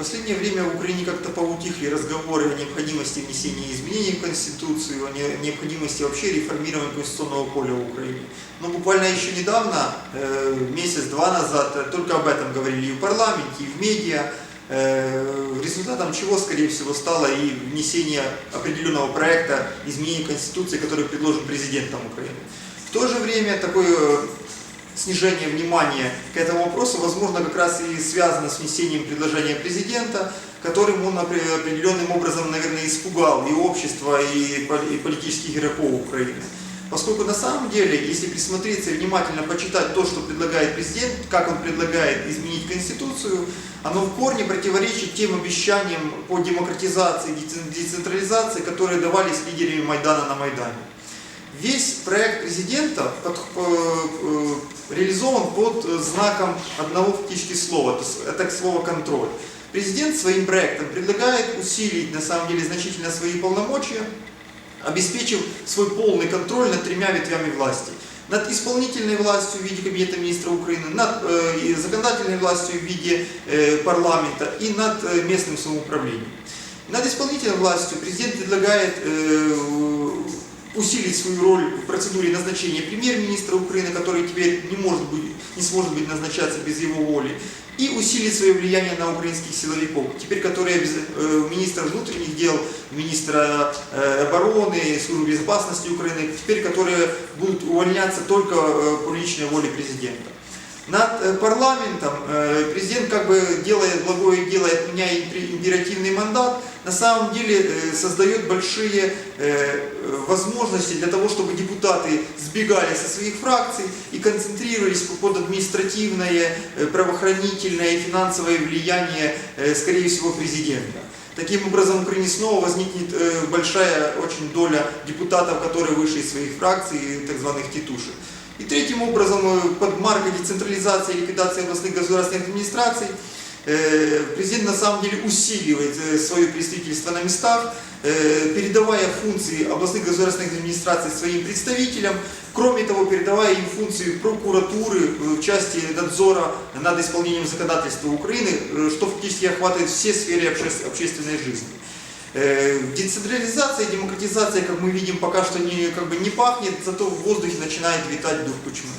последнее время в Украине как-то поутихли разговоры о необходимости внесения изменений в Конституцию, о не- необходимости вообще реформирования конституционного поля в Украине. Но буквально еще недавно, э, месяц-два назад, э, только об этом говорили и в парламенте, и в медиа. Э, Результатом чего, скорее всего, стало и внесение определенного проекта изменений Конституции, который предложен президентом Украины. В то же время такое э, снижение внимания к этому вопросу, возможно, как раз и связано с внесением предложения президента, которым он опре- определенным образом, наверное, испугал и общество, и пол- и политических игроков Украины. Поскольку на самом деле, если присмотреться и внимательно почитать то, что предлагает президент, как он предлагает изменить Конституцию, оно в корне противоречит тем обещаниям по демократизации, децен- децентрализации, которые давались лидерами Майдана на Майдане. Весь проект президента э, реализован под э, знаком одного фактически слова, это слово контроль. Президент своим проектом предлагает усилить на самом деле значительно свои полномочия, обеспечив свой полный контроль над тремя ветвями власти. Над исполнительной властью в виде Кабинета министров Украины, над э, законодательной властью в виде э, парламента и над э, местным самоуправлением. Над исполнительной властью президент предлагает э, усилить свою роль в процедуре назначения премьер-министра Украины, который теперь не, сможет быть назначаться без его воли, и усилить свое влияние на украинских силовиков, теперь которые э, министр внутренних дел, министра э, обороны, службы безопасности Украины, теперь которые будут увольняться только э, по личной воле президента. Над э, парламентом э, президент как бы делает благое дело, отменяя импер- императивный мандат, на самом деле э, создает большие возможности для того, чтобы депутаты сбегали со своих фракций и концентрировались под административное, правоохранительное и финансовое влияние, скорее всего, президента. Таким образом, в Украине снова возникнет большая очень доля депутатов, которые вышли из своих фракций, так званых титушек. И третьим образом, э, под маркой децентрализации и ликвидации областных государственных администраций, э, президент на самом деле усиливает э, свое представительство на местах, передавая функции областных государственных администраций своим представителям, кроме того, передавая им функции прокуратуры в части надзора над исполнением законодательства Украины, что фактически охватывает все сферы обще- общественной жизни. Э, Децентрализация демократизация, как мы видим, пока что не, как бы не пахнет, зато в воздухе начинает витать дух почему.